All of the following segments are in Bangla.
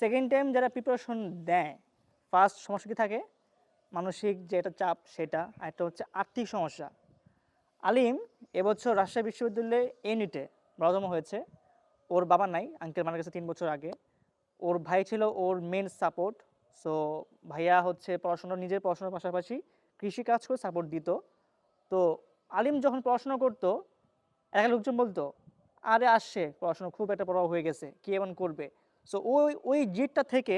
সেকেন্ড টাইম যারা প্রিপারেশন দেয় ফার্স্ট সমস্যা কি থাকে? মানসিক যে একটা চাপ সেটা, আর একটা হচ্ছে আর্থিক সমস্যা। আলিম এবছর রাজশাহী বিশ্ববিদ্যালয়ে ইউনিটে বারোতম হয়েছে। ওর বাবা নাই আঙ্কেল মারা গেছে তিন বছর আগে। ওর ভাই ছিল ওর মেন সাপোর্ট সো ভাইয়া হচ্ছে পড়াশোনা, নিজের পড়াশোনার পাশাপাশি কৃষি কাজ করে সাপোর্ট দিত। তো আলিম যখন পড়াশোনা করতো, এক এক লোকজন বলতো, আরে আসছে, পড়াশোনা খুব একটা পড়া হয়ে গেছে, কি এমন করবে? সো ওই ওই জিটটা থেকে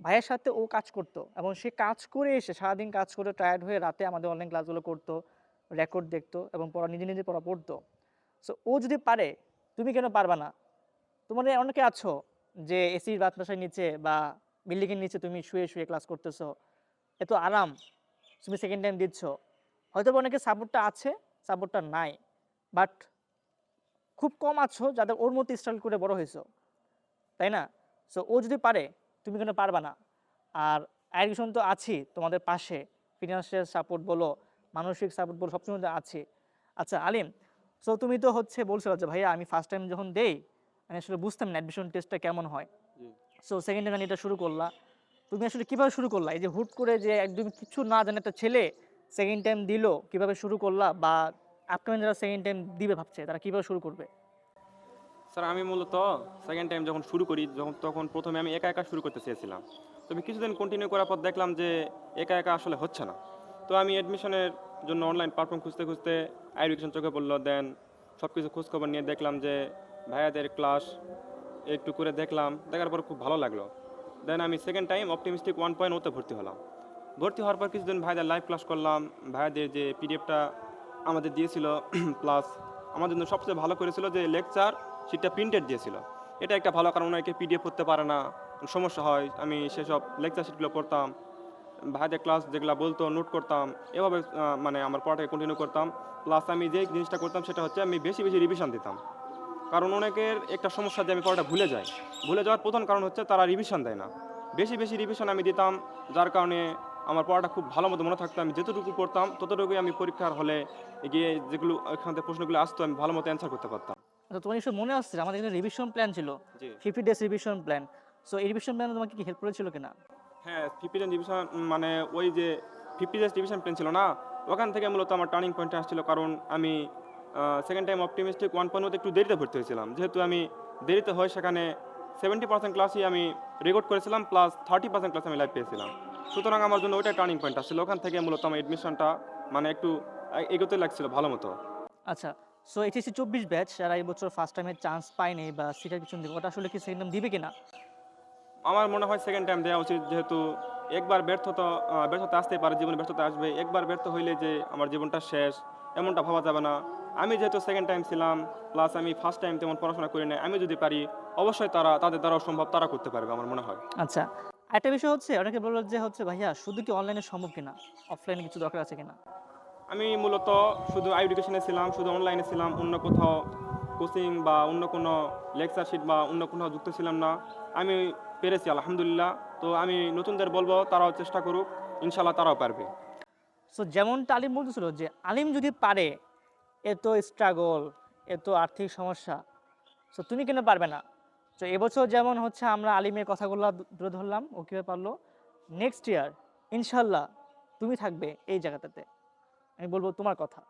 ভাইয়ের সাথে ও কাজ করতো এবং সে কাজ করে এসে সারাদিন কাজ করে টায়ার্ড হয়ে রাতে আমাদের অনলাইন ক্লাসগুলো করতো রেকর্ড দেখতো এবং পড়া, নিজে নিজে পড়া পড়তো। সো ও যদি পারে, তুমি কেন পারবা না? তোমার অনেকে আছো যে এসির বাতাসের নিচে বা বিল্ডিংয়ের নিচে তুমি শুয়ে শুয়ে ক্লাস করতেছো। এত আরাম তুমি সেকেন্ড টাইম দিচ্ছ। হয়তো অনেকে সাপোর্টটা আছে সাপোর্টটা নাই। বাট খুব কম আছো যাদের ওর মতো স্টাইল করে বড় হয়েছো। তাই না? সো ও যদি পারে তুমি কেন পারবা না? আর অ্যাডমিশন তো আছি তোমাদের পাশে। ফিনান্সিয়াল সাপোর্ট বলো মানসিক সাপোর্ট বলো সবসময় তো আছে। আচ্ছা আলিম সো তুমি তো হচ্ছে বলছো যে ভাইয়া আমি ফার্স্ট টাইম যখন দেই আমি আসলে বুঝতাম না অ্যাডমিশন টেস্টটা কেমন হয়। সো সেকেন্ড টাইম এটা শুরু করলা। তুমি আসলে কীভাবে শুরু করলা? এই যে হুট করে যে একদম কিছু না জানে একটা ছেলে সেকেন্ড টাইম দিলো কীভাবে শুরু করলা? বা আপকামিং যারা সেকেন্ড টাইম দিবে ভাবছে তারা কীভাবে শুরু করবে? স্যার, আমি মূলত সেকেন্ড টাইম যখন শুরু করি, যখন, তখন প্রথমে আমি একা একা শুরু করতে চেয়েছিলাম। তবে কিছুদিন কন্টিনিউ করার পর দেখলাম যে একা একা আসলে হচ্ছে না। তো আমি অ্যাডমিশনের জন্য অনলাইন প্ল্যাটফর্ম খুঁজতে খুঁজতে এডুকেশন চোখে পড়ল দেন সব কিছু খোঁজখবর নিয়ে দেখলাম যে ভাইয়াদের ক্লাস একটু করে দেখলাম, দেখার পর খুব ভালো লাগল। দেন আমি second time optimistic one point ওতে ভর্তি হলাম। ভর্তি হওয়ার পর কিছুদিন ভাইদের লাইভ ক্লাস করলাম ভাইদের যে পিডিএফটা আমাদের দিয়েছিল প্লাস আমাদের জন্য সবচেয়ে ভালো করেছিল যে লেকচার সেটা প্রিন্টেড দিয়েছিল। এটা একটা ভালো কারণ, অনেকে পিডিএফ করতে পারে না, সমস্যা হয়, আমি সেসব লেকচার শিটগুলো পড়তাম, ভাইদের ক্লাস যেগুলো বলতো নোট করতাম, এভাবে মানে আমার পড়াটাকে কন্টিনিউ করতাম প্লাস আমি যে জিনিসটা করতাম সেটা হচ্ছে আমি বেশি বেশি রিভিশন দিতাম। কারণ অনেকের একটা সমস্যা যে আমি পড়াটা ভুলে যাই। ভুলে যাওয়ার প্রধান কারণ হচ্ছে তারা রিভিশন দেয় না। বেশি বেশি রিভিশন আমি দিতাম, যার কারণে আমার পড়াটা খুব ভালো মতো মনে থাকতো, আমি যতটুকু পড়তাম ততটুকুই আমি পরীক্ষার হলে গিয়ে যেগুলো, এখান থেকে প্রশ্নগুলো আসতো, আমি ভালো মতো অ্যান্সার করতে পারতাম। আচ্ছা তোমার নিশ্চয় মনে আসছে আমাদের এখানে রিভিশন প্ল্যান ছিল। Fifty days revision plan so এই রিভিশন প্ল্যান তোমাকে কি হেল্প করেছিল কিনা? হ্যাঁ ফিফটি ডিভিশন মানে ওই যে ফিফটি ডেজ ডিভিশন প্ল্যান ছিল না? ওখান থেকে মূলত আমার টার্নিং পয়েন্ট আসছিল কারণ আমি second time optimistic one point একটু দেরিতে ভর্তি হয়েছিলাম। যেহেতু আমি দেরিতে হয় সেখানে সেভেন্টি পার্সেন্ট ক্লাসই আমি রেকর্ড করেছিলাম প্লাস থার্টি পার্সেন্ট ক্লাস আমি লাইভ পেয়েছিলাম। সুতরাং আমার জন্য ওইটাই টার্নিং পয়েন্ট আসছিল ওখান থেকে মূলত আমার এডমিশনটা মানে একটু এগোতে লাগছিল ভালো মতো। আচ্ছা সো এইচএসসি চব্বিশ ব্যাচ যারা এই বছর ফার্স্ট টাইমের চান্স পায়নি বা সিটের পিছন দিবে ওটা আসলে কি সেকেন্ড টাইম দিবে কিনা? আমার মনে হয় সেকেন্ড টাইম দেওয়া উচিত যেহেতু একবার ব্যর্থতা ব্যর্থতা আসতেই পারে জীবনে ব্যর্থতা আসবে। একবার ব্যর্থ হইলে যে আমার জীবনটা শেষ এমনটা ভাবা যাবে না। আমি যেহেতু সেকেন্ড টাইম ছিলাম প্লাস আমি ফার্স্ট টাইম তেমন পড়াশোনা করি না আমি যদি পারি অবশ্যই তারা তাদের দ্বারাও সম্ভব তারা করতে পারবে আমার মনে হয়। আচ্ছা একটা বিষয় হচ্ছে অনেকে বলল যে হচ্ছে ভাইয়া শুধু কি অনলাইনে সম্ভব কিনা? অফলাইনে কিছু দরকার আছে কিনা? আমি মূলত শুধু এডুকেশনে ছিলাম, শুধু অনলাইনে ছিলাম, অন্য কোথাও কোচিং বা অন্য কোনো লেকচারশিট বা অন্য কোথাও যুক্ত ছিলাম না। আমি পেরেছি, আলহামদুলিল্লাহ। তো আমি নতুনদের বলব, তারাও চেষ্টা করুক ইনশাল্লাহ তারাও পারবে। সো যেমনটা আলিম বলতেছিল যে, আলিম যদি পারে এত স্ট্রাগল এত আর্থিক সমস্যা। সো তুমি কেন পারবে না? তো এবছর যেমন হচ্ছে, আমরা আলিমের কথাগুলো তুলে ধরলাম, ও কীভাবে পারল? নেক্সট ইয়ার ইনশাল্লাহ তুমি থাকবে এই জায়গাটাতে। আমি বলব তোমার কথা।